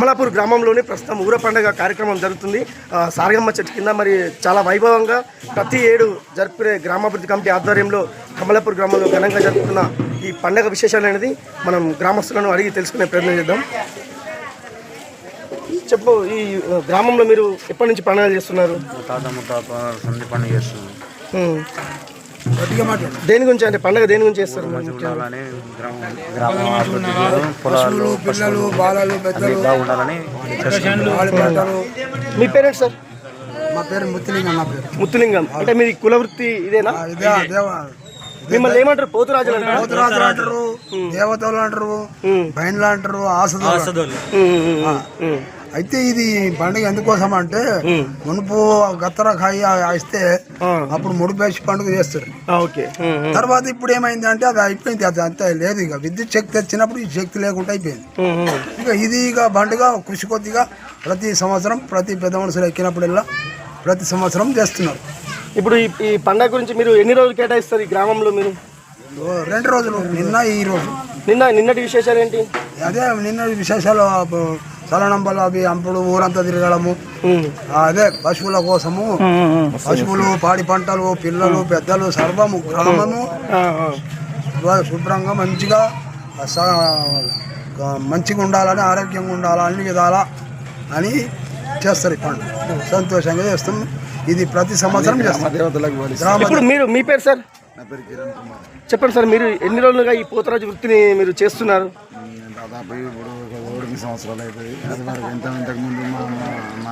కమలాపూర్ గ్రామంలోనే ప్రస్తుతం ఊర పండుగ కార్యక్రమం జరుగుతుంది. సారగమ్మ చెట్టు కింద మరి చాలా వైభవంగా ప్రతి ఏడు జరుపుకునే గ్రామాభివృద్ధి కమిటీ ఆధ్వర్యంలో కమలాపూర్ గ్రామంలో ఘనంగా జరుపుకున్న ఈ పండగ విశేషాలు అనేది మనం గ్రామస్తులను అడిగి తెలుసుకునే ప్రయత్నం చేద్దాం. చెప్పు ఈ గ్రామంలో మీరు ఎప్పటి నుంచి పండుగలు చేస్తున్నారు? తాత ముత్తాత సంధి పండుగ చేస్తున్నాం ఉమ్. దేని గురించి అంటే పండగ దేని గురించి చేస్తారు? పొలాలు పిల్లలు బాలలు పెద్దలు. మీ పేరెంట్స్ సార్? మా పేరు ముత్తిలింగం నా పేరు. ముత్తులింగం. అంటే మీది కులవృత్తి ఇదేనా? ఆ, ఇదే దేవ మిమ్మల్ని ఏమంటారు? పోతురాజులు అంటారా? పోతురాజులు అంటారు దేవతలు అంటారు బయన్లు అంటారు ఆసదులు అయితే ఇది పండుగ ఎందుకోసం అంటే మునుపు గత్తర కాయ ఇస్తే అప్పుడు ముడిపేసి పండుగ చేస్తారు. తర్వాత ఇప్పుడు ఏమైంది అంటే అది అయిపోయింది అది అంతే లేదు ఇక. విద్యుత్ శక్తి వచ్చినప్పుడు ఈ శక్తి లేకుండా అయిపోయింది. ఇక ఇది ఇక పండుగ కృషి కొద్దిగా ప్రతి సంవత్సరం ప్రతి పెద్ద మనుషులు ఎక్కినప్పుడల్లా ప్రతి సంవత్సరం చేస్తున్నారు. ఇప్పుడు ఈ పండగ గురించి మీరు ఎన్ని రోజులు కేటాయిస్తారు ఈ గ్రామంలో మీరు? రెండు రోజులు నిన్న ఈ రోజు. నిన్న నిన్నటి విశేషాలు ఏంటి? అదే నిన్న విశేషాలు సలనంబలు అవి అంపుడు ఊరంతా తిరగడము. అదే పశువుల కోసము. పశువులు పాడి పంటలు పిల్లలు పెద్దలు సర్వము గ్రామము. శుభ్రంగా మంచిగా స- మంచిగా ఉండాలని ఆరోగ్యంగా ఉండాలని అన్ని విధాలా అని చేస్తారు ఈ పండుగ సంతోషంగా చేస్తాం. ఇది ప్రతి సంవత్సరం చేస్తాం. గ్రామ ఇప్పుడు మీరు మీ పేరు సార్? చెప్పండి సార్ మీరు ఎన్ని రోజులుగా ఈ పోతరాజు వృత్తిని మీరు చేస్తున్నారు? దాదాపు ఇప్పుడు ఒక ఓడికి సంవత్సరాలు అవుతుంది అది వరకు ఇంత ఇంతకు ముందు మా మా- మా